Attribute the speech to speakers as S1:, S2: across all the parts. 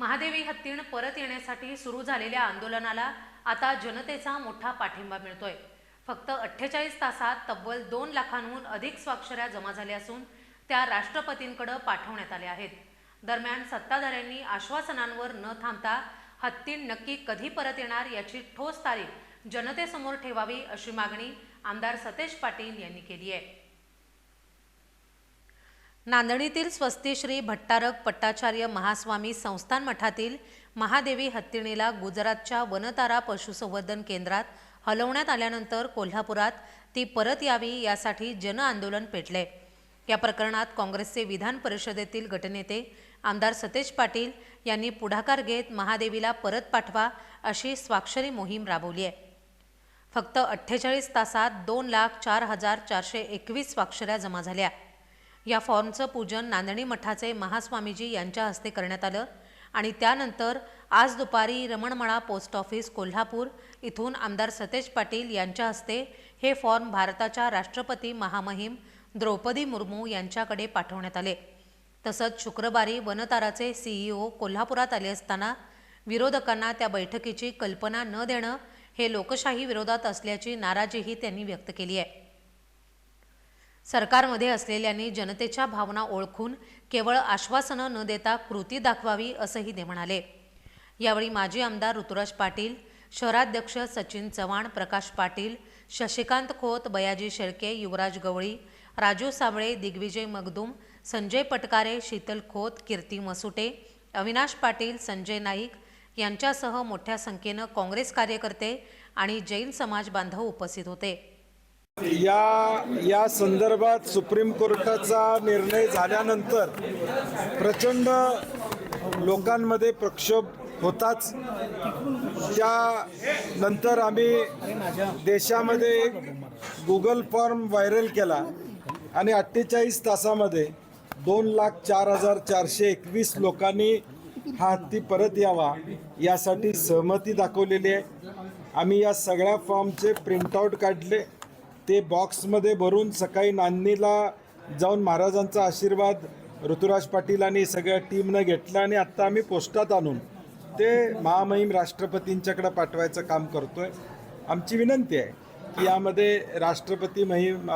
S1: महादेवी हत्तीण परत येण्यासाठी सुरू झालेल्या आंदोलनाला आता जनतेचा मोठा पाठिंबा मिळतोय. फक्त अठ्ठेचाळीस तासात तब्बल दोन लाखांहून अधिक स्वाक्षऱ्या जमा झाल्या असून त्या राष्ट्रपतींकडे पाठवण्यात आल्या आहेत. दरम्यान सत्ताधाऱ्यांनी आश्वासनांवर न थांबता हत्तीण नक्की कधी परत येणार याची ठोस तारीख जनतेसमोर ठेवावी अशी मागणी आमदार सतेज पाटील यांनी केली आहे. नांदणीतील स्वस्ती श्री भट्टारक पट्टाचार्य महास्वामी संस्थान मठातील महादेवी हत्तीणीला गुजरातच्या वनतारा पशुसंवर्धन केंद्रात हलवण्यात आल्यानंतर कोल्हापुरात ती परत यावी यासाठी जनआंदोलन पेटले. या प्रकरणात काँग्रेसचे विधान परिषदेतील गटनेते आमदार सतेज पाटील यांनी पुढाकार घेत महादेवीला परत पाठवा अशी स्वाक्षरी मोहीम राबवली आहे. फक्त अठ्ठेचाळीस तासात दोन लाख चार हजार चारशे एकवीस स्वाक्षऱ्या जमा झाल्या. या फॉर्मचं पूजन नांदणी मठाचे महास्वामीजी यांच्या हस्ते करण्यात आलं आणि त्यानंतर आज दुपारी रमणमळा पोस्ट ऑफिस कोल्हापूर इथून आमदार सतेज पाटील यांच्या हस्ते हे फॉर्म भारताच्या राष्ट्रपती महामहिम द्रौपदी मुर्मू यांच्याकडे पाठवण्यात आले. तसंच शुक्रवारी वनताराचे सीईओ कोल्हापुरात आले असताना विरोधकांना त्या बैठकीची कल्पना न देणं हे लोकशाही विरोधात असल्याची नाराजीही त्यांनी व्यक्त केली आहे. सरकारमध्ये असलेल्यांनी जनतेच्या भावना ओळखून केवळ आश्वासनं न देता कृती दाखवावी असंही ते म्हणाले. यावेळी माजी आमदार ऋतुराज पाटील शहराध्यक्ष सचिन चव्हाण प्रकाश पाटील शशिकांत खोत बयाजी शेळके युवराज गवळी राजू साबळे दिग्विजय मगदूम संजय पटकारे शीतल खोत कीर्ती मसुटे अविनाश पाटील संजय नाईक यांच्यासह मोठ्या संख्येनं काँग्रेस कार्यकर्ते आणि जैन समाज बांधव उपस्थित होते.
S2: या या संदर्भात सुप्रीम कोर्टाचा निर्णय झाल्यानंतर प्रचंड लोकांमध्ये प्रक्षोभ होताच. त्यानंतर आम्ही देशामध्ये एक गुगल फॉर्म व्हायरल केला आणि अठ्ठेचाळीस तासामध्ये दोन लाख चार हजार चारशे एकवीस लोकांनी हा हत्ती परत यावा यासाठी सहमती दाखवलेली आहे. आम्ही या सगळ्या फॉर्मचे प्रिंटआउट काढले. ते बॉक्समध्ये भरून सकाळी नांदणीला जाऊन महाराजांचा आशीर्वाद ऋतुराज पाटील आणि सगळ्या टीमनं घेतला आणि आत्ता आम्ही पोस्टात आणून ते महामहिम राष्ट्रपतींच्याकडे पाठवायचं काम करतोय. आमची विनंती आहे की यामध्ये राष्ट्रपती महिम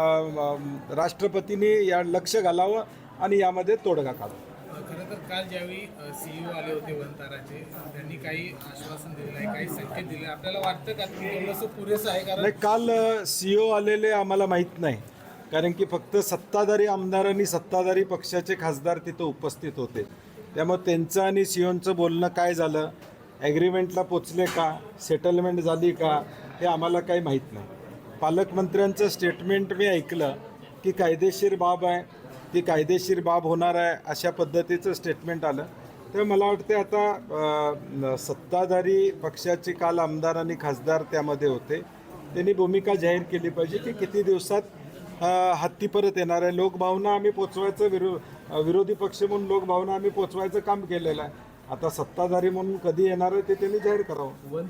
S2: राष्ट्रपतींनी या लक्ष घालावं आणि यामध्ये तोडगा काढावा.
S3: काल ज्यावेळी सीईओ आले होते वनताराचे त्यांनी काही आश्वासन दिलेलं आहे काही संकेत दिले आपल्याला वाटतं का की थोडंसं पुरेसं आहे? कारण
S2: नाही काल सीईओ ओ आलेले आम्हाला माहीत नाही. कारण की फक्त सत्ताधारी आमदार आणि सत्ताधारी पक्षाचे खासदार तिथं उपस्थित होते. त्यामुळे त्यांचं आणि सीओचं बोलणं काय झालं? ॲग्रीमेंटला पोचले का? सेटलमेंट झाली का? हे आम्हाला काही माहीत नाही. पालकमंत्र्यांचं स्टेटमेंट मी ऐकलं की कायदेशीर बाब आहे. ती कायदेशीर बाब होणार आहे अशा पद्धतीचं स्टेटमेंट आलं. तर मला वाटते आता सत्ताधारी पक्षाचे काल आमदार आणि खासदार त्यामध्ये होते. त्यांनी भूमिका जाहीर केली पाहिजे की किती दिवसात हत्ती परत येणार आहे. लोकभावना आम्ही पोचवायचं विरो विरोधी पक्ष म्हणून लोकभावना आम्ही पोचवायचं काम केलेलं आहे. आता सत्ताधारी म्हणून कधी येणार आहे ते त्यांनी जाहीर करावं.